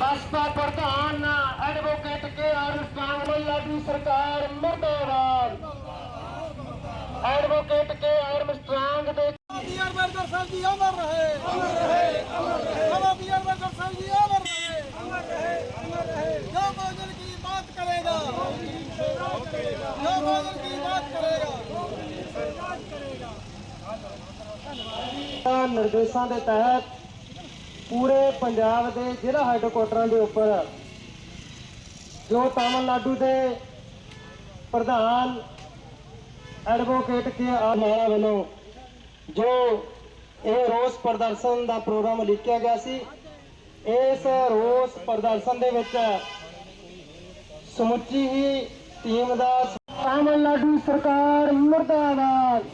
ਬਸਪਾ ਪ੍ਰਧਾਨ advocate K R Congress ਦੀ ਸਰਕਾਰ ਮੁਰਦਾਬਾਦ। ਐਡਵੋਕੇਟ ਕੇ ਆਰ ਮਸਟਰਾਂਗ ਦੇ ਬੀਆਰ ਬਰਗਰ ਸਾਹਿਬ ਜੀ ਅਮਰ ਰਹੇ ਅਮਰ ਰਹੇ ਬਾਬਾ ਬੀਆਰ ਬਰਗਰ ਸਾਹਿਬ ਜੀ ਅਮਰ ਰਹੇ ਅਮਰ ਰਹੇ ਅਮਰ ਰਹੇ ਜੋ ਮੌਜੂਦ ਕੀ ਬਾਤ ਕਰੇਗਾ ਜੋ ਮੌਜੂਦ ਕੀ ਬਾਤ ਕਰੇਗਾ ਨਿਰਦੇਸ਼ਾਂ ਦੇ ਤਹਿਤ ਪੂਰੇ ਪੰਜਾਬ ਦੇ ਜ਼ਿਲ੍ਹਾ ਹੈੱਡਕੁਆਟਰਾਂ ਦੇ ਉੱਪਰ ਜੋ ਤਾਮਿਲਨਾਡੂ ਦੇ ਪ੍ਰਧਾਨ ਐਡਵੋਕੇਟ ਕੇ ਆਮਾਲਾ ਵੱਲੋਂ ਜੋ ਇਹ ਰੋਸ ਪ੍ਰਦਰਸ਼ਨ ਦਾ ਪ੍ਰੋਗਰਾਮ ਲਿਖਿਆ ਗਿਆ ਸੀ, ਇਸ ਰੋਸ ਪ੍ਰਦਰਸ਼ਨ ਦੇ ਵਿੱਚ ਸਮੁੱਚੀ ਹੀ ਟੀਮ ਦਾ ਤਾਮਿਲਨਾਡੂ ਸਰਕਾਰ ਮੁਰਦਾਬਾਦ।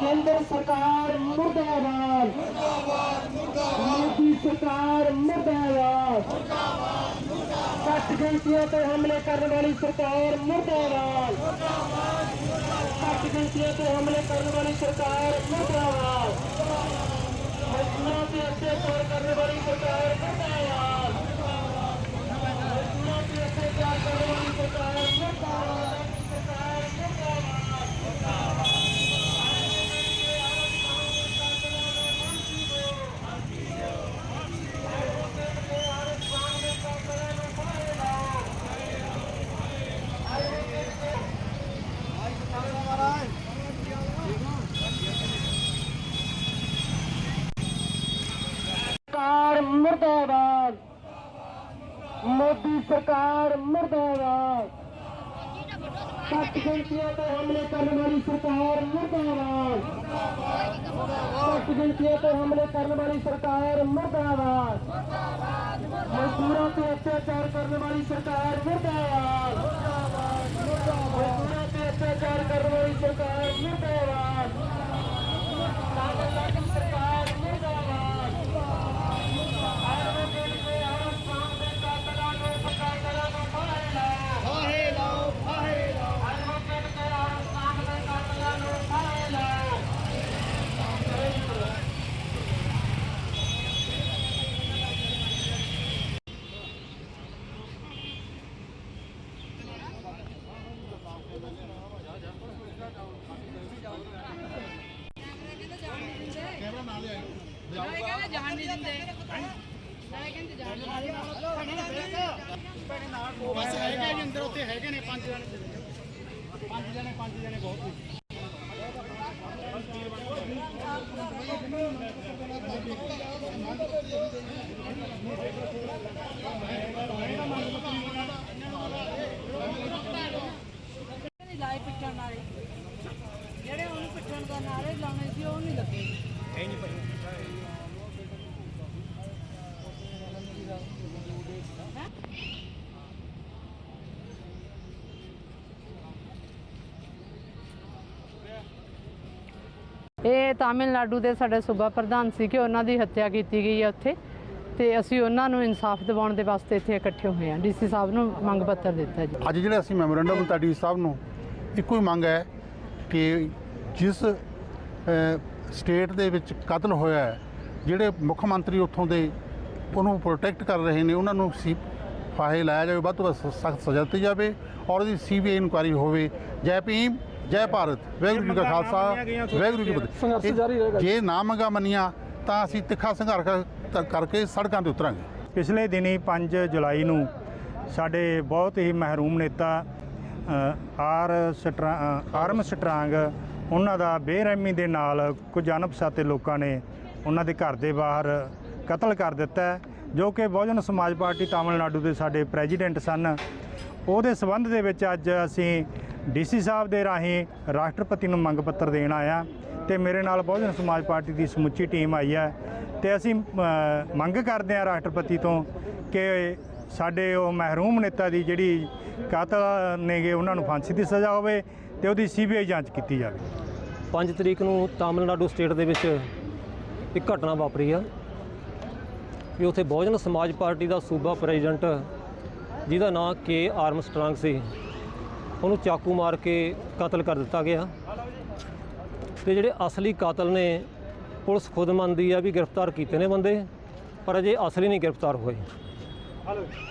ਕੇਂਦਰ ਸਰਕਾਰ ਮੁਰਦਾਬਾਦ। ਮੋਦੀ ਸਰਕਾਰ ਮੁਰਦਾਬਾਦ। ਘੱਟ ਗਿਣਤੀਆਂ ਤੇ ਹਮਲੇ ਕਰਨ ਵਾਲੀ ਸਰਕਾਰ ਮੁਰਦਾਬਾਦ। ਘੱਟ ਗਿਣਤੀਆਂ ਤੇ ਹਮਲੇ ਕਰਨ ਵਾਲੀ ਸਰਕਾਰ ਮੁਰਦਾਬਾਦ। ਮਜ਼ਦੂਰਾਂ ਤੇ ਅਤਿਆਚਾਰ ਕਰਨ ਵਾਲੀ ਸਰਕਾਰ ਮੁਰਦਾਬਾਦ। ਮਜ਼ਦੂਰਾਂ ਤੇ ਅਤਿਆਚਾਰ ਕਰਨ ਵਾਲੀ ਮੋਦੀ ਸਰਕਾਰ ਮੁਰਦਾਬਾਦ। ਘੱਟ ਗਿਣਤੀਆਂ ਤੇ ਹਮਲੇ ਕਰਨ ਵਾਲੀ ਸਰਕਾਰ ਮੁਰਦਾਬਾਦ। ਘੱਟ ਗਿਣਤੀਆਂ ਤੇ ਹਮਲੇ ਕਰਨ ਵਾਲੀ ਸਰਕਾਰ ਮੁਰਦਾਬਾਦ। ਮਜ਼ਦੂਰਾਂ ਤੇ ਅਤਿਆਚਾਰ ਕਰਨ ਵਾਲੀ ਸਰਕਾਰ ਮੁਰਦਾਬਾਦ। ਮਜ਼ਦੂਰਾਂ ਤੇ ਅਤਿਆਚਾਰ ਕਰਨ ਵਾਲੀ ਸਰਕਾਰ ਮੁਰਦਾਬਾਦ ਤਾਮਿਲਨਾਡੂ ਸਰਕਾਰ ਮੁਰਦਾਬਾਦ ਐਡਵੋਕੇਟ ਕੇ ਆਰਮਸਟਰਾਂਗ ਦੇ ਕਾਤਲਾਂ ਨੂੰ ਕਾਤਲਾਂ ਨੂੰ ਫਾਹੇ ਲਾਓ ਫਾਹੇ ਲਾਓ ਫਾਹੇ ਲਾਓ ਐਡਵੋਕੇਟ ਕੇ ਆਰਮਸਟਰਾਂਗ ਦੇ ਕਾਤਲਾਂ ਨੂੰ ਫਾਹੇ ਲਾਓ ਨਾਲੇ ਕਹਿੰਦੇ ਜਾਣ ਨਹੀਂ ਦਿੰਦੇ ਨਾਲੇ ਕਹਿੰਦੇ ਜਾਣ ਨਹੀਂ ਦਿੰਦੇ ਬਸ ਹੈਗੇ ਹੈਗੇ ਨੇ ਪੰਜ ਜਣੇ। ਪੰਜ ਜਣੇ ਪੰਜ ਜਣੇ ਬਹੁਤ ਨੇ ਨਹੀਂ ਲਾਏ ਪਿੱਟਣ ਨਾਲੇ ਜਿਹੜੇ ਉਹਨੂੰ ਪਿੱਟਣ ਦਾ ਨਾਰੇ ਲਾਉਣੇ ਸੀ ਉਹ ਨਹੀਂ ਲੱਗੇ ਇਹ ਤਾਮਿਲਨਾਡੂ ਦੇ ਸਾਡੇ ਸੂਬਾ ਪ੍ਰਧਾਨ ਸੀ ਕਿ ਉਹਨਾਂ ਦੀ ਹੱਤਿਆ ਕੀਤੀ ਗਈ ਹੈ ਉੱਥੇ ਤੇ ਅਸੀਂ ਉਹਨਾਂ ਨੂੰ ਇਨਸਾਫ ਦਿਵਾਉਣ ਦੇ ਵਾਸਤੇ ਇੱਥੇ ਇਕੱਠੇ ਹੋਏ ਹਾਂ। ਡੀਸੀ ਸਾਹਿਬ ਨੂੰ ਮੰਗ ਪੱਤਰ ਦਿੱਤਾ ਜੀ। ਅੱਜ ਜਿਹੜਾ ਅਸੀਂ ਮੈਮੋਰੈਂਡਮ ਦਿੱਤਾ ਡੀ ਸਾਹਿਬ ਨੂੰ ਇੱਕੋ ਹੀ ਮੰਗ ਹੈ ਕਿ ਜਿਸ ਸਟੇਟ ਦੇ ਵਿੱਚ ਕਤਲ ਹੋਇਆ ਹੈ, ਜਿਹੜੇ ਮੁੱਖ ਮੰਤਰੀ ਉੱਥੋਂ ਦੇ ਉਹਨੂੰ ਪ੍ਰੋਟੈਕਟ ਕਰ ਰਹੇ ਨੇ, ਉਹਨਾਂ ਨੂੰ ਸੀ ਫਾਹੇ ਲਾਇਆ ਜਾਵੇ, ਵੱਧ ਤੋਂ ਵੱਧ ਸਖਤ ਸਜ਼ਾ ਦਿੱਤੀ ਜਾਵੇ ਔਰ ਉਹਦੀ ਸੀਬੀਆਈ ਇਨਕੁਆਇਰੀ ਹੋਵੇ। ਜੈ ਭੀਮ ਜੈ ਭਾਰਤ ਵਾਹਿਗੁਰੂ ਜੀ ਕਾ ਖਾਲਸਾ ਵਾਹਿਗੁਰੂ ਜੀ ਕੀ ਫਤਿਹ। ਜੇ। ਨਾ ਮੰਗਾ ਮੰਨੀਆਂ ਤਾਂ ਅਸੀਂ ਤਿੱਖਾ ਸੰਘਰਸ਼ ਕਰ- ਕਰਕੇ ਸੜਕਾਂ ਤੇ ਉਤਰਾਂਗੇ। ਪਿਛਲੇ ਦਿਨੀ 5 ਜੁਲਾਈ ਨੂੰ ਸਾਡੇ ਬਹੁਤ ਹੀ ਮਹਿਰੂਮ ਨੇਤਾ ਆਰ ਆਰਮ ਸਟਰਾਂਗ ਉਹਨਾਂ ਦਾ ਬੇਰਹਿਮੀ ਦੇ ਨਾਲ ਕੁਝ ਅਣਪਛਾਤੇ ਲੋਕਾਂ ਨੇ ਉਹਨਾਂ ਦੇ ਘਰ ਦੇ ਬਾਹਰ ਕਤਲ ਕਰ ਦਿੱਤਾ ਜੋ ਕਿ ਬਹੁਜਨ ਸਮਾਜ ਪਾਰਟੀ ਤਾਮਿਲਨਾਡੂ ਦੇ ਸਾਡੇ ਪ੍ਰੈਜ਼ੀਡੈਂਟ ਸਨ। ਉਹਦੇ ਸਬੰਧ ਦੇ ਵਿੱਚ ਅੱਜ ਅਸੀਂ ਡੀਸੀ ਸਾਹਿਬ ਦੇ ਰਾਹੀਂ ਰਾਸ਼ਟਰਪਤੀ ਨੂੰ ਮੰਗ ਪੱਤਰ ਦੇਣ ਆਇਆ ਤੇ ਮੇਰੇ ਨਾਲ ਬਹੁਜਨ ਸਮਾਜ ਪਾਰਟੀ ਦੀ ਸਮੁੱਚੀ ਟੀਮ ਆਈ ਹੈ ਤੇ ਅਸੀਂ ਮੰਗ ਕਰਦੇ ਹਾਂ ਰਾਸ਼ਟਰਪਤੀ ਤੋਂ ਕਿ ਸਾਡੇ ਉਹ ਮਹਿਰੂਮ ਨੇਤਾ ਦੀ ਜਿਹੜੀ ਕਾਤਲ ਨੇਗੇ ਉਹਨਾਂ ਨੂੰ ਫਾਂਸੀ ਦੀ ਸਜ਼ਾ ਹੋਵੇ ਤੇ ਉਹਦੀ ਸੀਬੀਆਈ ਜਾਂਚ ਕੀਤੀ ਜਾਵੇ। 5 ਤਰੀਕ ਨੂੰ ਤਾਮਿਲਨਾਡੂ ਸਟੇਟ ਦੇ ਵਿੱਚ ਇੱਕ ਘਟਨਾ ਵਾਪਰੀ ਆ, ਵੀ ਉੱਥੇ ਬਹੁਜਨ ਸਮਾਜ ਪਾਰਟੀ ਦਾ ਸੂਬਾ ਪ੍ਰੈਜ਼ੀਡੈਂਟ, ਜਿਹਦਾ ਨਾਂ ਕੇ ਆਰਮਸਟਰਾਂਗ ਸੀ। ਉਹਨੂੰ ਚਾਕੂ ਮਾਰ ਕੇ ਕਤਲ ਕਰ ਦਿੱਤਾ ਗਿਆ। ਤੇ ਜਿਹੜੇ ਅਸਲੀ ਕਾਤਲ ਨੇ, ਪੁਲਿਸ ਖੁਦ ਮੰਨਦੀ ਆ ਵੀ ਗ੍ਰਿਫਤਾਰ ਕੀਤੇ ਨੇ ਬੰਦੇ, ਪਰ ਅਜੇ ਅਸਲੀ ਨਹੀਂ ਗ੍ਰਿਫਤਾਰ ਹੋਏ।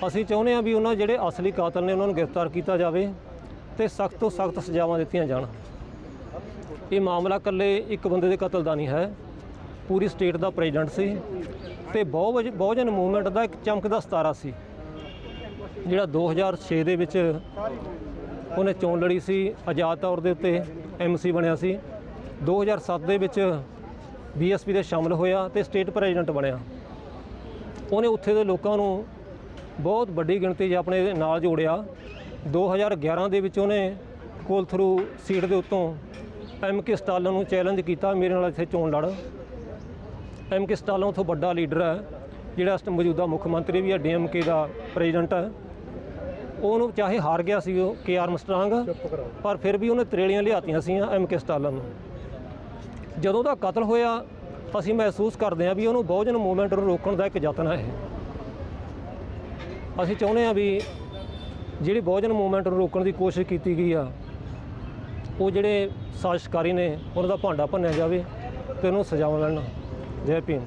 ਅਸੀਂ ਚਾਹੁੰਦੇ ਆ ਵੀ ਉਹਨਾਂ ਜਿਹੜੇ ਅਸਲੀ ਕਾਤਲ ਨੇ, ਉਹਨਾਂ ਨੂੰ ਗ੍ਰਿਫਤਾਰ ਕੀਤਾ ਜਾਵੇ ਤੇ ਸਖਤ ਤੋਂ ਸਖਤ ਸਜ਼ਾਵਾਂ ਦਿੱਤੀਆਂ ਜਾਣ। ਇਹ ਮਾਮਲਾ ਇਕੱਲੇ ਇੱਕ ਬੰਦੇ ਦੇ ਕਤਲ ਦਾ ਨਹੀਂ ਹੈ। ਪੂਰੀ ਸਟੇਟ ਦਾ ਪ੍ਰੈਜ਼ੀਡੈਂਟ ਸੀ ਤੇ ਬਹੁ ਬਹੁਜਨ ਮੂਵਮੈਂਟ ਦਾ ਇੱਕ ਚਮਕਦਾ ਸਤਾਰਾ ਸੀ। ਜਿਹੜਾ 2006 ਦੇ ਵਿੱਚ ਉਹਨੇ ਚੋਣ ਲੜੀ ਸੀ, ਆਜ਼ਾਦ ਤੌਰ ਦੇ ਉੱਤੇ ਐਮਸੀ ਬਣਿਆ ਸੀ। 2007 ਦੇ ਵਿੱਚ ਬੀਐਸਪੀ ਦੇ ਸ਼ਾਮਲ ਹੋਇਆ ਤੇ ਸਟੇਟ ਪ੍ਰੈਜ਼ੀਡੈਂਟ ਬਣਿਆ। ਉਹਨੇ ਉੱਥੇ ਦੇ ਲੋਕਾਂ ਨੂੰ ਬਹੁਤ ਵੱਡੀ ਗਿਣਤੀ 'ਚ ਆਪਣੇ ਨਾਲ ਜੋੜਿਆ। 2011 ਦੇ ਵਿੱਚ ਉਹਨੇ ਕੋਲ ਥਰੂ ਸੀਟ ਦੇ ਉੱਤੋਂ ਐਮ ਕੇ ਸਟਾਲਨ ਨੂੰ ਚੈਲੰਜ ਕੀਤਾ, ਮੇਰੇ ਨਾਲ ਇੱਥੇ ਚੋਣ ਲੜ। ਐਮ ਕੇ ਸਟਾਲਨ ਉੱਥੋਂ ਵੱਡਾ ਲੀਡਰ ਹੈ, ਜਿਹੜਾ ਮੌਜੂਦਾ ਮੁੱਖ ਮੰਤਰੀ ਵੀ ਹੈ ਡੀਐਮਕੇ ਦਾ ਪ੍ਰੈਜ਼ੀਡੈਂਟ ਹੈ। ਉਹਨੂੰ ਚਾਹੇ ਹਾਰ ਗਿਆ ਸੀ ਉਹ ਕੇ ਆਰਮਸਟਰਾਂਗ ਪਰ ਫਿਰ ਵੀ ਉਹਨੇ ਤਰੇਲੀਆਂ ਲਿਆਤੀਆਂ ਸੀ ਐਮ ਕੇ ਸਟਾਲਨ ਨੂੰ। ਜਦੋਂ ਦਾ ਕਤਲ ਹੋਇਆ ਅਸੀਂ ਮਹਿਸੂਸ ਕਰਦੇ ਹਾਂ ਵੀ ਉਹਨੂੰ ਬਹੁਜਨ ਮੂਵਮੈਂਟ ਨੂੰ ਰੋਕਣ ਦਾ ਇੱਕ ਯਤਨ ਹੈ। ਅਸੀਂ ਚਾਹੁੰਦੇ ਹਾਂ ਵੀ ਜਿਹੜੀ ਬਹੁਜਨ ਮੂਵਮੈਂਟ ਨੂੰ ਰੋਕਣ ਦੀ ਕੋਸ਼ਿਸ਼ ਕੀਤੀ ਗਈ ਆ ਉਹ ਜਿਹੜੇ ਸਾਜ਼ਿਸ਼ਕਾਰੀ ਨੇ ਉਹਨਾਂ ਦਾ ਭਾਂਡਾ ਭੰਨਿਆ ਜਾਵੇ ਤੇ ਉਹਨੂੰ ਸਜ਼ਾਵਾਂ ਮਿਲਣ। ਜੈ ਭੀਮ